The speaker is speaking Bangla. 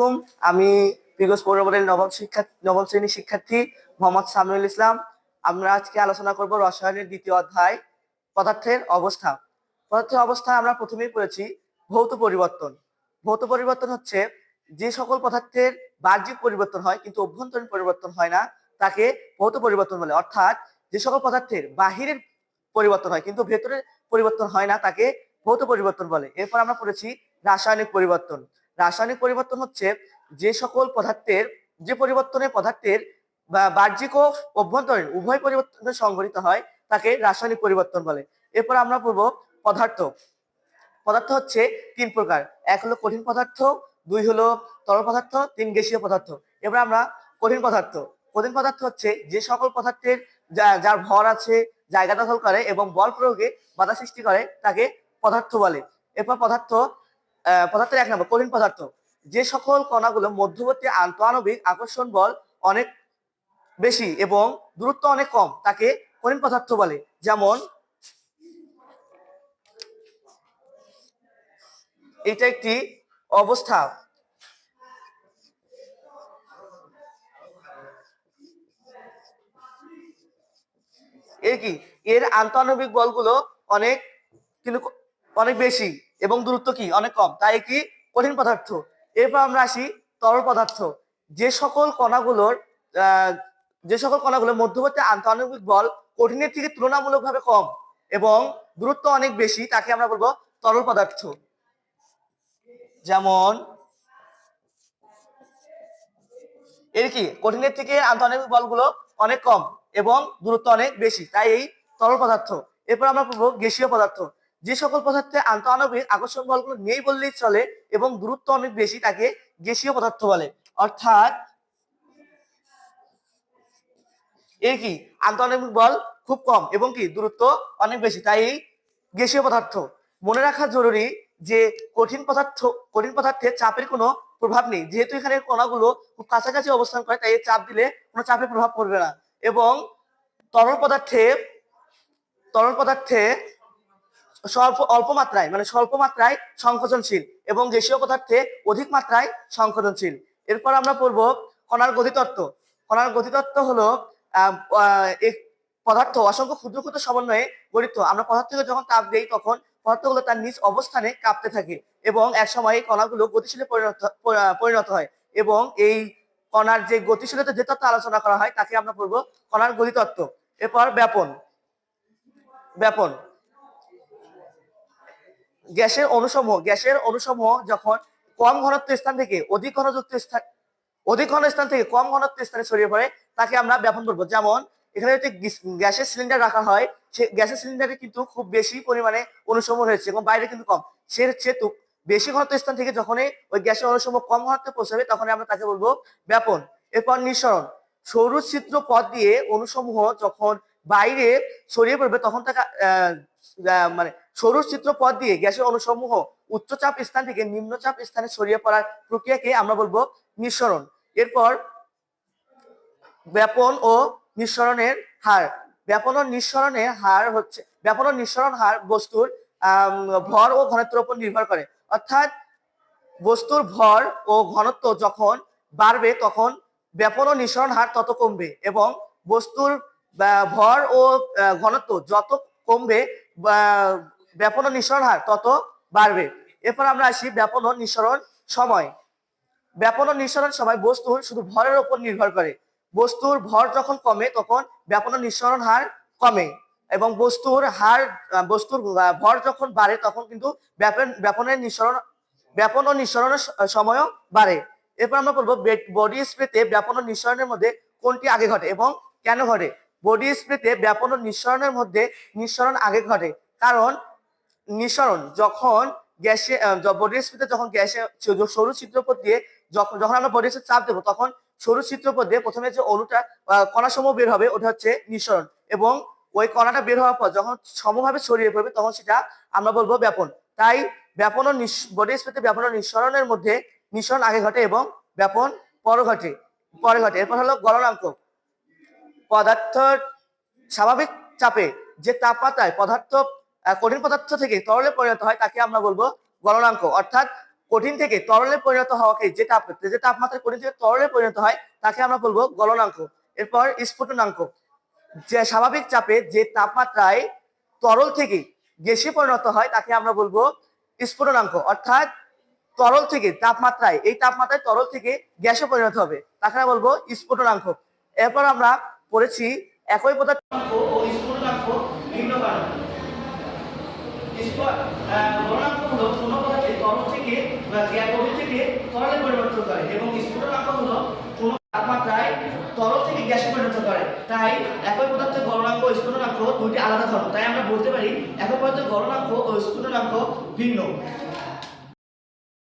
আলাইকুম। আমি বিগস পৌরবরের নবম শিক্ষা নবম শ্রেণির শিক্ষার্থী মোহাম্মদ সামিউল ইসলাম। আমরা আজকে আলোচনা করব রসায়নের দ্বিতীয় অধ্যায়, পদার্থের অবস্থা। পদার্থের অবস্থা আমরা প্রথমেই পড়েছি, ভৌত পরিবর্তন। ভৌত পরিবর্তন হচ্ছে যে সকল পদার্থের বাহ্যিক পরিবর্তন হয়, কিন্তু অভ্যন্তরীণ পরিবর্তন হয় না, তাকে ভৌত পরিবর্তন বলে। অর্থাৎ যে সকল পদার্থের বাহিরের পরিবর্তন হয়, কিন্তু ভেতরের পরিবর্তন হয় না, তাকে ভৌত পরিবর্তন বলে। এরপর আমরা পড়েছি রাসায়নিক পরিবর্তন। রাসায়নিক পরিবর্তন হচ্ছে যে সকল পদার্থের, যে পরিবর্তনে পদার্থের বাহ্যিক ও অভ্যন্তরীণ উভয় পরিবর্তন সংঘটিত হয়, তাকে রাসায়নিক পরিবর্তন বলে। এরপর আমরা পড়ব পদার্থ। পদার্থ হচ্ছে তিন প্রকার। এক হলো কঠিন পদার্থ, দুই হলো তরল পদার্থ, তিন গ্যাসীয় পদার্থ। এবার আমরা কঠিন পদার্থ। কঠিন পদার্থ হচ্ছে যে সকল পদার্থের যার ভর আছে, জায়গা দখল করে এবং বল প্রয়োগে বাধা সৃষ্টি করে, তাকে পদার্থ বলে। এরপর পদার্থ পদার্থের এক নম্বর, কঠিন পদার্থ। যে সকল কণাগুলো মধ্যবর্তী আন্তঃআণবিক আকর্ষণ বল অনেক বেশি এবং দূরত্ব অনেক কম, তাকে কঠিন পদার্থ বলে। যেমন, এটা একটি অবস্থা। এর কি? এর আন্তঃআণবিক বলগুলো অনেক, কিন্তু অনেক বেশি এবং দূরত্ব কি? অনেক কম। তাই কি? কঠিন পদার্থ। এরপর আমরা আসি তরল পদার্থ। যে সকল কণাগুলোর যে সকল কণাগুলোর মধ্যবর্তী আন্তঃআণবিক বল কঠিনের থেকে তুলনামূলকভাবে কম এবং দূরত্ব অনেক বেশি, তাকে আমরা বলব তরল পদার্থ। যেমন, এর কি? কঠিনের থেকে আন্তঃআণবিক বলগুলো অনেক কম এবং দূরত্ব অনেক বেশি, তাই এই তরল পদার্থ। এরপর আমরা বলব গ্যাসীয় পদার্থ। যে সকল পদার্থে আন্তঃআণবিক আকর্ষণ বলগুলো নেই বললেই চলে এবং দূরত্ব অনেক বেশি তাকে গ্যাসীয় পদার্থ বলে। অর্থাৎ এর কি? আন্তঃআণবিক বল খুব কম এবং কি? দূরত্ব অনেক বেশি, তাই গ্যাসীয় পদার্থ। মনে রাখা জরুরি যে কঠিন পদার্থ, কঠিন পদার্থে চাপের কোনো প্রভাব নেই। যেহেতু এখানে কণাগুলো খুব কাছাকাছি অবস্থান করে, তাই চাপ দিলে কোনো চাপের প্রভাব পড়বে না। এবং তরল পদার্থে তরল পদার্থে স্বল্প, অল্প মাত্রায় মানে স্বল্প মাত্রায় সংকোচনশীল এবং গ্যাসীয় পদার্থে অধিক মাত্রায় সংকোচনশীল। এরপর আমরা পড়ব কণার গতিতত্ত্ব। কণার গতিতত্ত্ব হলো পদার্থ অসংখ্য ক্ষুদ্র ক্ষুদ্র সমন্বয়ে গঠিত। আমরা পদার্থকে যখন তাপ দেই তখন পদার্থগুলো তার নিজ অবস্থানে কাঁপতে থাকে এবং এক সময় এই কণাগুলো গতিশীলে পরিণত পরিণত হয় এবং এই কণার যে গতিশীলতা যে তত্ত্ব আলোচনা করা হয় তাকে আমরা বলব কণার গতিতত্ত্ব। এরপর ব্যাপন। ব্যাপন। গ্যাসের অণুসমূহ গ্যাসের অণুসমূহ যখন কম ঘনত্ব স্থান থেকে অধিক ঘনযুক্ত স্থান অধিক ঘন স্থান থেকে কম ঘনত্ব স্থানে ছড়িয়ে পড়ে, তাকে আমরা ব্যাপন করব যেমন, এখানে যদি গ্যাসের সিলিন্ডার রাখা হয়, সে গ্যাসের সিলিন্ডারে কিন্তু খুব বেশি পরিমাণে অনুসমূহ রয়েছে এবং বাইরে কিন্তু কম। সে সেতু বেশি ঘনত্ব স্থান থেকে যখনই ওই গ্যাসের অনুসমূহ কম ঘনত্বে পৌঁছাবে তখন আমরা তাকে বলব ব্যাপন। এরপর নিঃসরণ। সৌর ছিদ্র পথ দিয়ে অনুসমূহ যখন বাইরে ছড়িয়ে পড়বে, তখন তাকে মানে সৌর চিত্র পথ দিয়ে গ্যাসের অনুসমূহ উচ্চচাপ স্থান থেকে নিম্নচাপ স্থানে ছড়িয়ে পড়ার প্রক্রিয়াকে আমরা বলব নিঃসরণ। এরপর ব্যাপন ও নিঃসরণের হার। ব্যাপন ও নিঃসরণের হার হচ্ছে, ব্যাপন ও নিঃসরণ হার বস্তুর ভর ও ঘনত্বের উপর নির্ভর করে। অর্থাৎ বস্তুর ভর ও ঘনত্ব যখন বাড়বে তখন ব্যাপন ও নিঃসরণ হার তত কমবে এবং বস্তুর ভর ও ঘনত্ব যত কমবে ব্যাপন ও নিঃসরণ হার তত বাড়বে। এরপর আমরা আসি ব্যাপন ও নিঃসরণ সময়। ব্যাপন ও নিঃসরণ সময় বস্তুর শুধু ভরের উপর নির্ভর করে। বস্তুর ভর যখন কমে, তখন ব্যাপন নিঃসরণ হার কমে এবং বস্তুর হার বস্তুর ভর যখন বাড়ে, তখন কিন্তু ব্যাপন, ব্যাপনের নিঃসরণ ব্যাপন ও নিঃসরণের সময়ও বাড়ে। এরপর আমরা বলব বডি স্প্রেতে ব্যাপন ও নিঃসরণের মধ্যে কোনটি আগে ঘটে এবং কেন ঘটে? বডি স্প্রেতে ব্যাপন ও নিঃসরণের মধ্যে নিঃসরণ আগে ঘটে। কারণ নিঃসরণ যখন গ্যাসে বডি স্প্রেতে যখন গ্যাসে সরু ছিদ্রপথ দিয়ে যখন যখন আমরা বডি স্প্রে চাপ দেবো, তখন সরু ছিদ্রপথ দিয়ে প্রথমে যে অণুটা কণাসমূহ বের হবে, ওটা হচ্ছে নিঃসরণ। এবং ওই কণাটা বের হওয়ার পর যখন সমভাবে ছড়িয়ে পড়বে, তখন সেটা আমরা বলব ব্যাপন। তাই ব্যাপন ও বডি স্প্রেতে ব্যাপন ও নিঃসরণের মধ্যে নিঃসরণ আগে ঘটে এবং ব্যাপন পরে ঘটে পরে ঘটে। এরপর হলো গলনাঙ্ক। পদার্থ স্বাভাবিক চাপে যে তাপমাত্রায় পদার্থ কঠিন পদার্থ থেকে তরলে পরিণত হয় তাকে আমরা বলব গলনাঙ্ক। অর্থাৎ কঠিন থেকে তরলে পরিণত হওয়াকে যে তাপমাত্রা যে তাপমাত্রা কঠিন থেকে তরলে পরিণত হয় তাকে আমরা বলব গলনাঙ্ক। এরপর স্ফুটনাঙ্ক। যে স্বাভাবিক চাপে যে তাপমাত্রায় তরল থেকে গ্যাসে পরিণত হয় তাকে আমরা বলব স্ফুটনাঙ্ক। অর্থাৎ তরল থেকে তাপমাত্রায়, এই তাপমাত্রায় তরল থেকে গ্যাসে পরিণত হবে, তাকে আমরা বলব স্ফুটনাঙ্ক। এরপর আমরা পড়েছি একই পদার্থ ভিন্ন কোনো তরল থেকে থেকে তরলে পরিবর্তন এবং তাপমাত্রায় তরল থেকে করে। তাই একই পদার্থের দুইটি আলাদা ধর্ম। তাই আমরা বলতে পারি একই পদার্থের গলনাঙ্ক ও স্ফুটনাঙ্ক ভিন্ন।